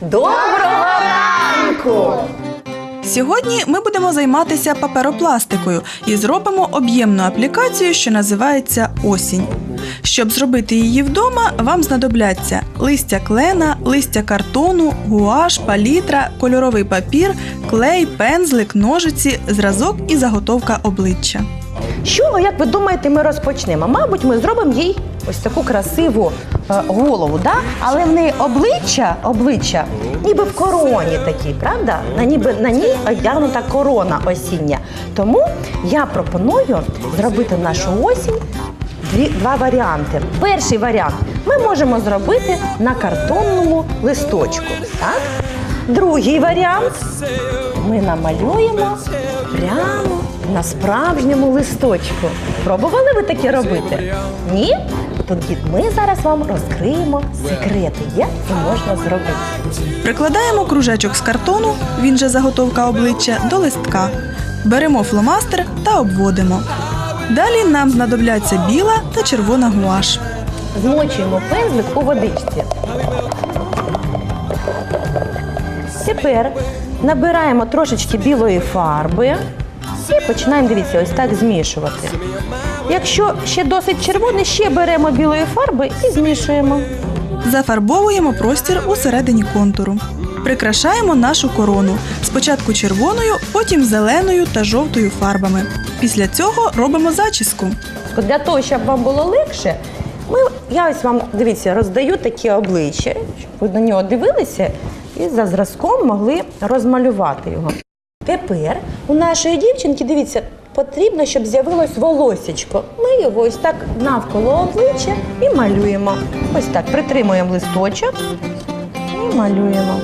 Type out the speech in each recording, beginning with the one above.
Доброго ранку! Сьогодні ми будемо займатися паперопластикою і зробимо об'ємну аплікацію, що називається осінь. Щоб зробити її вдома, вам знадобляться листя клена, листя картону, гуаш, палітра, кольоровий папір, клей, пензлик, ножиці, зразок і заготовка обличчя. Чого, як ви думаєте, ми розпочнемо? Мабуть, ми зробимо їй ось таку красиву е, голову, да? але в неї обличчя, обличчя ніби в короні такій, правда? На, ніби, на ній одягнута корона осіння. Тому я пропоную зробити нашу осінь дві, два варіанти. Перший варіант ми можемо зробити на картонному листочку. Так? Другий варіант ми намалюємо прямо на справжньому листочку. Пробували ви таке робити? Ні? Тоді ми зараз вам розкриємо секрети, як це можна зробити. Прикладаємо кружечок з картону, він же заготовка обличчя, до листка. Беремо фломастер та обводимо. Далі нам знадобляться біла та червона гуаш. Змочуємо пензлик у водичці. Тепер набираємо трошечки білої фарби і починаємо дивіться, ось так змішувати. Якщо ще досить червоний, ще беремо білої фарби і змішуємо. Зафарбовуємо простір у середині контуру. Прикрашаємо нашу корону. Спочатку червоною, потім зеленою та жовтою фарбами. Після цього робимо зачіску. Для того, щоб вам було легше, ми, я ось вам дивіться, роздаю такі обличчя, щоб ви на нього дивилися і за зразком могли розмалювати його. Тепер у нашої дівчинки, дивіться, потрібно, щоб з'явилось волосечко. Ми його ось так навколо обличчя і малюємо. Ось так притримуємо листочок і малюємо.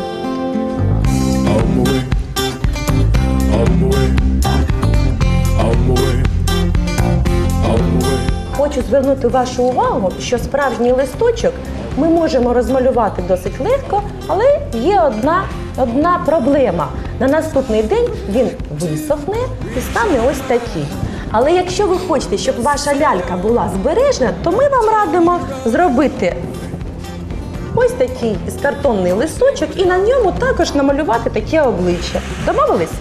Хочу звернути вашу увагу, що справжній листочок ми можемо розмалювати досить легко, але є одна, одна проблема. На наступний день він висохне і стане ось такий. Але якщо ви хочете, щоб ваша лялька була збережена, то ми вам радимо зробити ось такий картонний листочок і на ньому також намалювати таке обличчя. Домовились?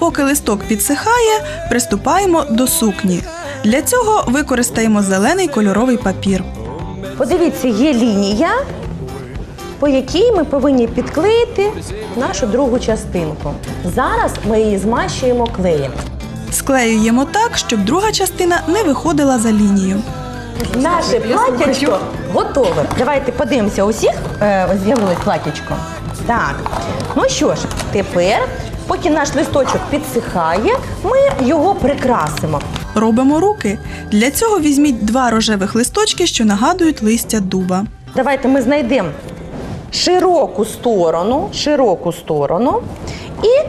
Поки листок підсихає, приступаємо до сукні. Для цього використаємо зелений кольоровий папір. Подивіться, є лінія, по якій ми повинні підклеїти нашу другу частинку. Зараз ми її змащуємо клеєм. Склеюємо так, щоб друга частина не виходила за лінію. Наше платячко готове. Давайте подивимося, у всіх е, ось з'явилось платячко. Так. Ну що ж, тепер, поки наш листочок підсихає, ми його прикрасимо. Робимо руки. Для цього візьміть два рожевих листочки, що нагадують листя дуба. Давайте ми знайдемо широку сторону, широку сторону і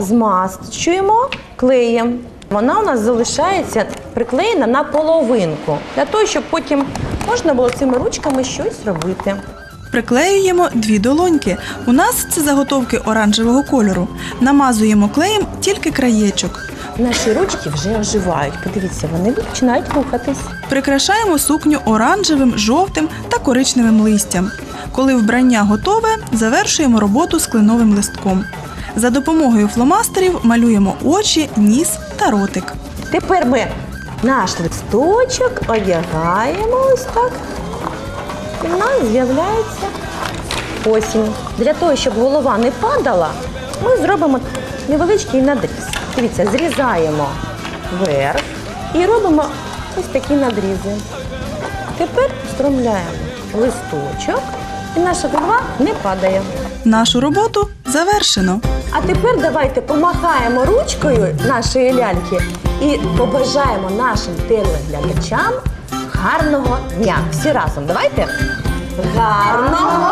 змащуємо клеєм. Вона у нас залишається приклеєна на половинку, для того, щоб потім можна було цими ручками щось робити. Приклеюємо дві долоньки. У нас це заготовки оранжевого кольору. Намазуємо клеєм тільки краєчок. Наші ручки вже оживають. Подивіться, вони починають рухатись. Прикрашаємо сукню оранжевим, жовтим та коричневим листям. Коли вбрання готове, завершуємо роботу з кленовим листком. За допомогою фломастерів малюємо очі, ніс та ротик. Тепер ми наш листочок одягаємо ось так. І в нас з'являється осінь. Для того, щоб голова не падала, ми зробимо невеличкий надріз. Дивіться, зрізаємо вверх і робимо ось такі надрізи. Тепер встромляємо листочок, і наша голова не падає. Нашу роботу завершено. А тепер давайте помахаємо ручкою нашої ляльки і побажаємо нашим телеглядачам гарного дня. Всі разом давайте. Гарного!